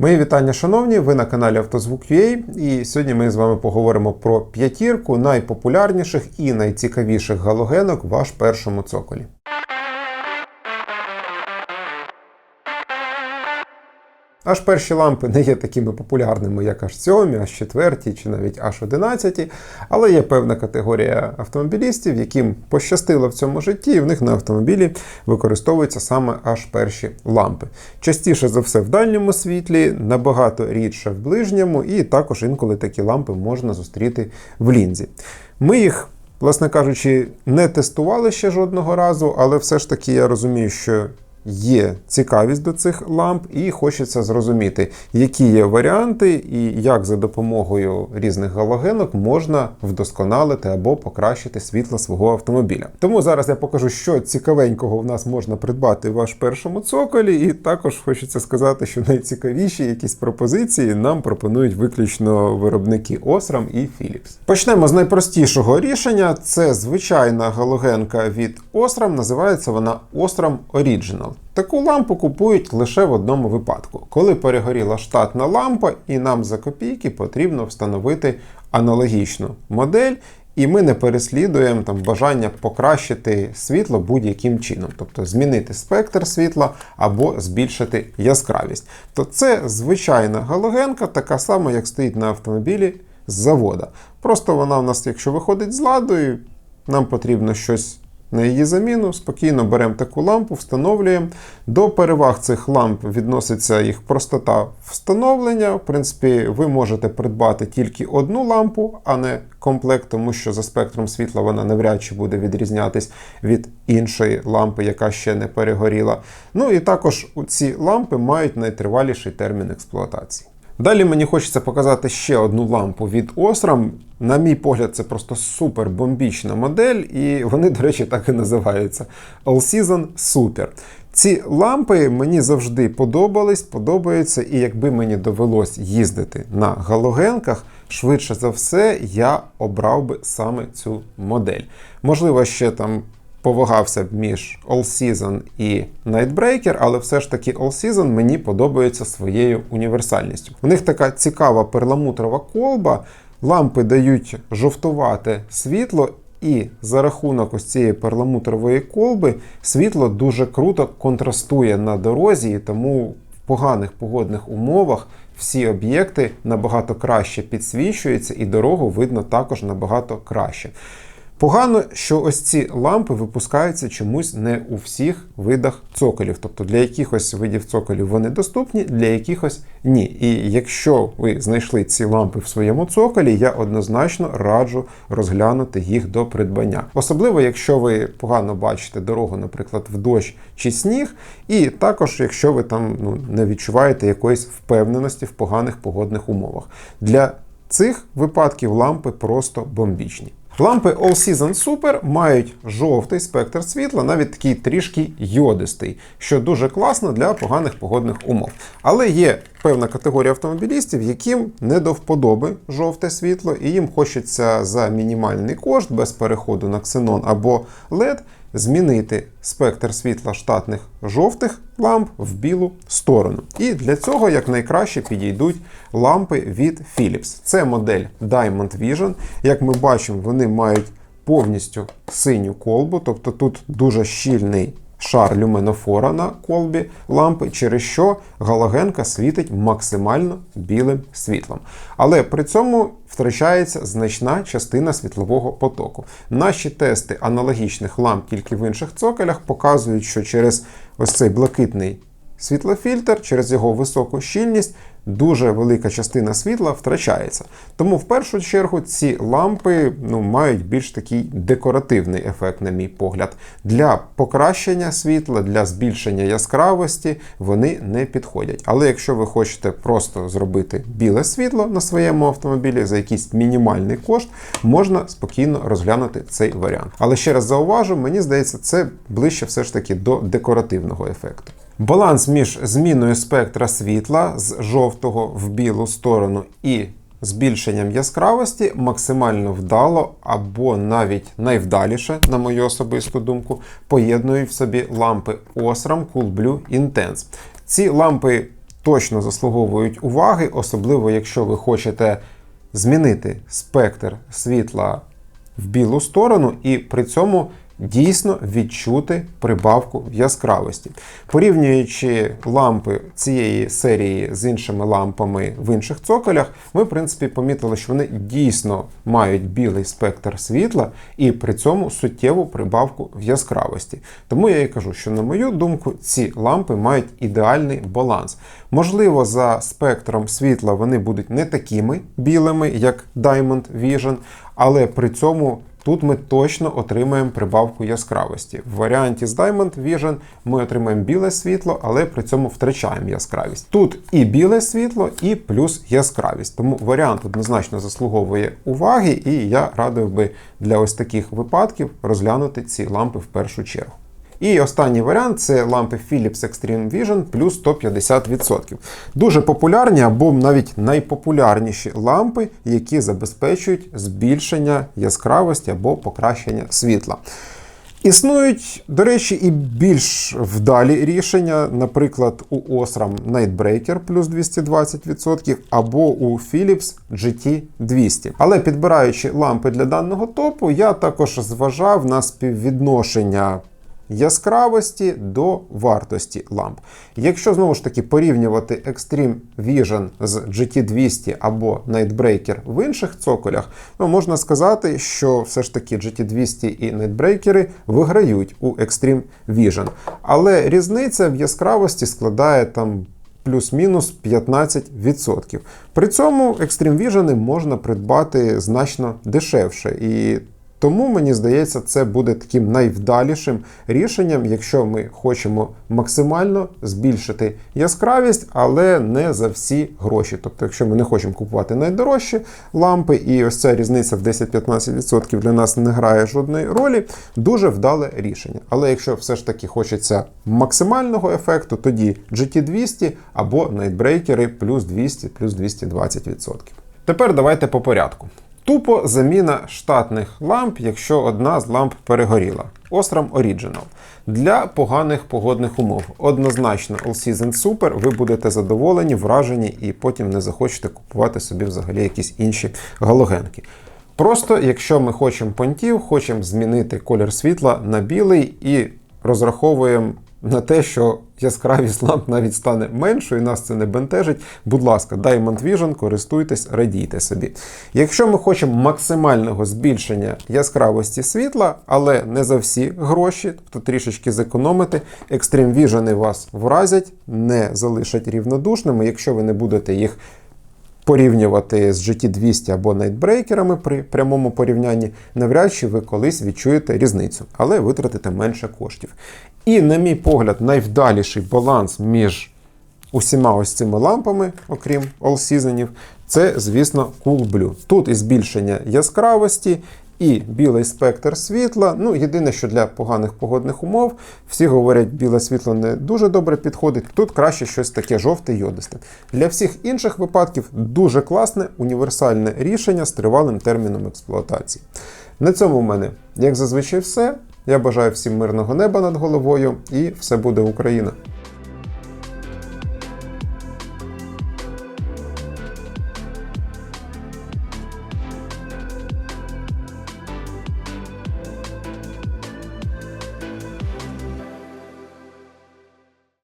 Мої вітання, шановні! Ви на каналі Автозвук.ua і сьогодні ми з вами поговоримо про п'ятірку найпопулярніших і найцікавіших галогенок в аж першому цоколі. Аж перші лампи не є такими популярними, як аж 7, аж 4 чи навіть аж 11, але є певна категорія автомобілістів, яким пощастило в цьому житті, і в них на автомобілі використовуються саме аж перші лампи. Частіше за все в дальньому світлі, набагато рідше в ближньому, і також інколи такі лампи можна зустріти в лінзі. Ми їх. Власне кажучи, не тестували ще жодного разу, але все ж таки я розумію, що є цікавість до цих ламп, і хочеться зрозуміти, які є варіанти, і як за допомогою різних галогенок можна вдосконалити або покращити світло свого автомобіля. Тому зараз я покажу, що цікавенького в нас можна придбати в ваш першому цоколі, і також хочеться сказати, що найцікавіші якісь пропозиції нам пропонують виключно виробники Osram і Philips. Почнемо з найпростішого рішення. Це звичайна галогенка від Osram, називається вона Osram Original. Таку лампу купують лише в одному випадку, коли перегоріла штатна лампа, і нам за копійки потрібно встановити аналогічну модель. І ми не переслідуємо там бажання покращити світло будь-яким чином, тобто змінити спектр світла або збільшити яскравість. То це звичайна галогенка, така сама, як стоїть на автомобілі з завода. Просто вона в нас, якщо виходить з ладу, і нам потрібно щось на її заміну, спокійно беремо таку лампу, встановлюємо. До переваг цих ламп відноситься їх простота встановлення. В принципі, ви можете придбати тільки одну лампу, а не комплект, тому що за спектром світла вона навряд чи буде відрізнятись від іншої лампи, яка ще не перегоріла. Ну і також ці лампи мають найтриваліший термін експлуатації. Далі мені хочеться показати ще одну лампу від Osram. На мій погляд, це просто супер бомбічна модель, і вони, до речі, так і називаються All Season Super. Ці лампи мені завжди подобались, подобаються, і якби мені довелось їздити на галогенках, швидше за все, я обрав би саме цю модель. Можливо, ще там повагався б між All Season і Nightbreaker, але все ж таки All Season мені подобається своєю універсальністю. У них така цікава перламутрова колба, лампи дають жовтувате світло. І за рахунок ось цієї перламутрової колби світло дуже круто контрастує на дорозі, і тому в поганих погодних умовах всі об'єкти набагато краще підсвічуються, і дорогу видно також набагато краще. Погано, що ось ці лампи випускаються чомусь не у всіх видах цоколів. Тобто для якихось видів цоколів вони доступні, для якихось ні. І якщо ви знайшли ці лампи в своєму цоколі, я однозначно раджу розглянути їх до придбання. Особливо, якщо ви погано бачите дорогу, наприклад, в дощ чи сніг, і також, якщо ви там ну, не відчуваєте якоїсь впевненості в поганих погодних умовах. Для цих випадків лампи просто бомбічні. Лампи All Season Super мають жовтий спектр світла, навіть такий трішки йодистий, що дуже класно для поганих погодних умов. Але є певна категорія автомобілістів, яким не до вподоби жовте світло, і їм хочеться за мінімальний кошт без переходу на ксенон або LED змінити спектр світла штатних жовтих ламп в білу сторону. І для цього якнайкраще підійдуть лампи від Philips. Це модель Diamond Vision. Як ми бачимо, вони мають повністю синю колбу, тобто тут дуже щільний шар люминофора на колбі лампи, через що галогенка світить максимально білим світлом. Але при цьому втрачається значна частина світлового потоку. Наші тести аналогічних ламп тільки в інших цоколях показують, що через ось цей блакитний світлофільтр, через його високу щільність дуже велика частина світла втрачається. Тому в першу чергу ці лампи ну, мають більш такий декоративний ефект, на мій погляд. Для покращення світла, для збільшення яскравості вони не підходять. Але якщо ви хочете просто зробити біле світло на своєму автомобілі за якийсь мінімальний кошт, можна спокійно розглянути цей варіант. Але ще раз зауважу, мені здається, це ближче все ж таки до декоративного ефекту. Баланс між зміною спектра світла з жовтого в білу сторону і збільшенням яскравості максимально вдало або навіть найвдаліше, на мою особисту думку, поєднують в собі лампи Osram Cool Blue Intense. Ці лампи точно заслуговують уваги, особливо якщо ви хочете змінити спектр світла в білу сторону і при цьому дійсно відчути прибавку в яскравості. Порівнюючи лампи цієї серії з іншими лампами в інших цоколях, ми, в принципі, помітили, що вони дійсно мають білий спектр світла і при цьому суттєву прибавку в яскравості. Тому я і кажу, що, на мою думку, ці лампи мають ідеальний баланс. Можливо, за спектром світла вони будуть не такими білими, як Diamond Vision, але при цьому тут ми точно отримаємо прибавку яскравості. В варіанті з Diamond Vision ми отримаємо біле світло, але при цьому втрачаємо яскравість. Тут і біле світло, і плюс яскравість. Тому варіант однозначно заслуговує уваги, і я радив би для ось таких випадків розглянути ці лампи в першу чергу. І останній варіант це лампи Philips Extreme Vision плюс 150%. Дуже популярні або навіть найпопулярніші лампи, які забезпечують збільшення яскравості або покращення світла. Існують, до речі, і більш вдалі рішення, наприклад, у Osram Nightbreaker плюс 220% або у Philips GT 200. Але підбираючи лампи для даного топу, я також зважав на співвідношення яскравості до вартості ламп. Якщо знову ж таки порівнювати Extreme Vision з GT200 або Nightbreaker в інших цоколях, ну, можна сказати, що все ж таки GT200 і Nightbreaker виграють у Extreme Vision. Але різниця в яскравості складає там. Плюс-мінус 15%. При цьому Extreme Vision можна придбати значно дешевше. І тому мені здається, це буде таким найвдалішим рішенням, якщо ми хочемо максимально збільшити яскравість, але не за всі гроші. Тобто, якщо ми не хочемо купувати найдорожчі лампи, і ось ця різниця в 10-15% для нас не грає жодної ролі, дуже вдале рішення. Але якщо все ж таки хочеться максимального ефекту, тоді GT200 або Nightbreaker плюс 200 плюс 220%. Тепер давайте по порядку. Тупо заміна штатних ламп, якщо одна з ламп перегоріла. Osram Original. Для поганих погодних умов. Однозначно, All Season Super, ви будете задоволені, вражені, і потім не захочете купувати собі взагалі якісь інші галогенки. Просто, якщо ми хочемо понтів, хочемо змінити колір світла на білий і розраховуємо на те, що яскравість ламп навіть стане меншою, і нас це не бентежить. Будь ласка, Diamond Vision, користуйтесь, радійте собі. Якщо ми хочемо максимального збільшення яскравості світла, але не за всі гроші, тобто трішечки зекономити, Extreme Vision вас вразять, не залишать рівнодушними, якщо ви не будете їх. Порівнювати з GT200 або найтбрейкерами при прямому порівнянні, навряд чи ви колись відчуєте різницю, але витратите менше коштів. І, на мій погляд, найвдаліший баланс між усіма ось цими лампами, окрім All Seasonів, це, звісно, Cool Blue. Тут і збільшення яскравості, і білий спектр світла. Ну, єдине, що для поганих погодних умов всі говорять, біле світло не дуже добре підходить. Тут краще щось таке жовте йодисте. Для всіх інших випадків дуже класне універсальне рішення з тривалим терміном експлуатації. На цьому в мене, як зазвичай, все. Я бажаю всім мирного неба над головою і все буде Україна!